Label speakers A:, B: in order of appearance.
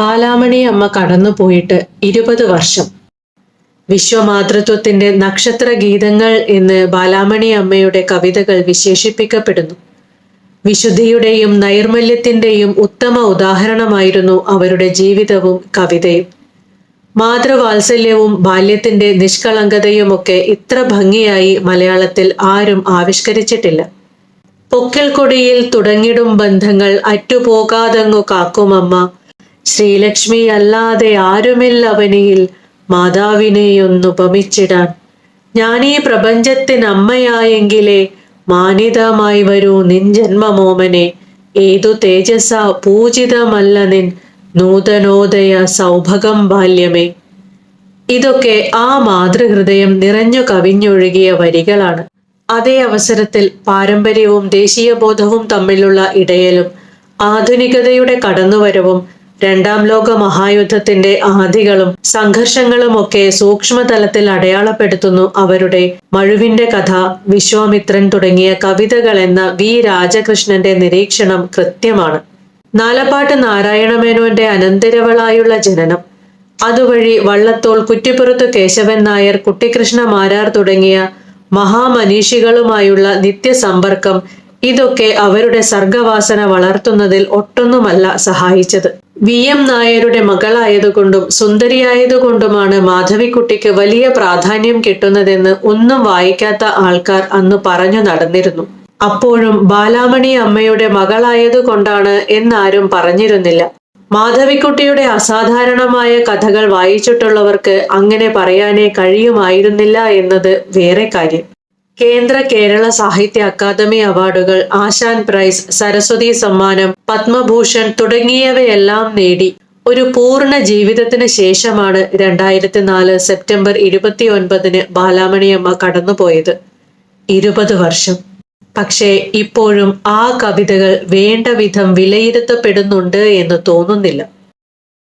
A: ബാലാമണി അമ്മ കടന്നുപോയിട്ട് ഇരുപത് വർഷം. വിശ്വമാതൃത്വത്തിന്റെ നക്ഷത്ര ഗീതങ്ങൾ എന്ന് ബാലാമണി അമ്മയുടെ കവിതകൾ വിശേഷിപ്പിക്കപ്പെടുന്നു. വിശുദ്ധിയുടെയും നൈർമല്യത്തിന്റെയും ഉത്തമ ഉദാഹരണമായിരുന്നു അവരുടെ ജീവിതവും കവിതയും. മാതൃവാത്സല്യവും ബാല്യത്തിന്റെ നിഷ്കളങ്കതയുമൊക്കെ ഇത്ര ഭംഗിയായി മലയാളത്തിൽ ആരും ആവിഷ്കരിച്ചിട്ടില്ല. പൊക്കൽ കൊടിയിൽ തുടങ്ങിടും ബന്ധങ്ങൾ അറ്റുപോകാതങ്ങു കാക്കുമമ്മ ശ്രീലക്ഷ്മി അല്ലാതെ ആരുമില്ല ആരുമില്ലവനിയിൽ മാതാവിനെയൊന്നുപമിച്ചിടാൻ ഞാനീ പ്രപഞ്ചത്തിനമ്മയായെങ്കിലേ മാനിതമായി വരൂ നിൻ ജന്മമോമനെ. ഏതു തേജസ പൂജിതമല്ല നിൻ നൂതനോദയ സൗഭഗം ബാല്യമേ. ഇതൊക്കെ ആ മാതൃഹൃദയം നിറഞ്ഞു കവിഞ്ഞൊഴുകിയ വരികളാണ്. അതേ അവസരത്തിൽ പാരമ്പര്യവും ദേശീയബോധവും തമ്മിലുള്ള ഇടയലും ആധുനികതയുടെ കടന്നുവരവും രണ്ടാം ലോക മഹായുദ്ധത്തിന്റെ ആധികളും സംഘർഷങ്ങളും ഒക്കെ സൂക്ഷ്മതലത്തിൽ അടയാളപ്പെടുത്തുന്നു അവരുടെ മഴുവിന്റെ കഥ വിശ്വാമിത്രൻ തുടങ്ങിയ കവിതകൾ എന്ന വി. രാജകൃഷ്ണന്റെ നിരീക്ഷണം കൃത്യമാണ്. നാലപ്പാട്ട് നാരായണമേനോന്റെ അനന്തരവളായുള്ള ജനനം. അതുവഴി വള്ളത്തോൾ കുറ്റിപ്പുറത്ത് കേശവൻ നായർ കുട്ടിക്കൃഷ്ണ മാരാർ തുടങ്ങിയ മഹാമനീഷികളുമായുള്ള നിത്യസമ്പർക്കം ഇതൊക്കെ അവരുടെ സർഗവാസന വളർത്തുന്നതിൽ ഒട്ടൊന്നുമല്ല സഹായിച്ചത്. വി എം നായരുടെ മകളായതുകൊണ്ടും സുന്ദരിയായതുകൊണ്ടുമാണ് മാധവിക്കുട്ടിക്ക് വലിയ പ്രാധാന്യം കിട്ടുന്നതെന്ന് ഒന്നും വായിക്കാത്ത ആൾക്കാർ അന്ന് പറഞ്ഞു നടന്നിരുന്നു. അപ്പോഴും ബാലാമണി അമ്മയുടെ മകളായതുകൊണ്ടാണ് എന്നാരും പറഞ്ഞിരുന്നില്ല. മാധവിക്കുട്ടിയുടെ അസാധാരണമായ കഥകൾ വായിച്ചിട്ടുള്ളവർക്ക് അങ്ങനെ പറയാനേ കഴിയുമായിരുന്നില്ല എന്നത് വേറെ കാര്യം. കേന്ദ്ര കേരള സാഹിത്യ അക്കാദമി അവാർഡുകൾ ആശാൻ പ്രൈസ് സരസ്വതി സമ്മാനം പത്മഭൂഷൺ തുടങ്ങിയവയെല്ലാം നേടി. ഒരു പൂർണ ജീവിതത്തിന് ശേഷമാണ് രണ്ടായിരത്തി നാല് സെപ്റ്റംബർ ഇരുപത്തി ഒൻപതിന് ബാലാമണിയമ്മ കടന്നുപോയത്. ഇരുപത് വർഷം. പക്ഷേ ഇപ്പോഴും ആ കവിതകൾ വേണ്ട വിധം വിലയിരുത്തപ്പെടുന്നുണ്ട് എന്ന് തോന്നുന്നില്ല.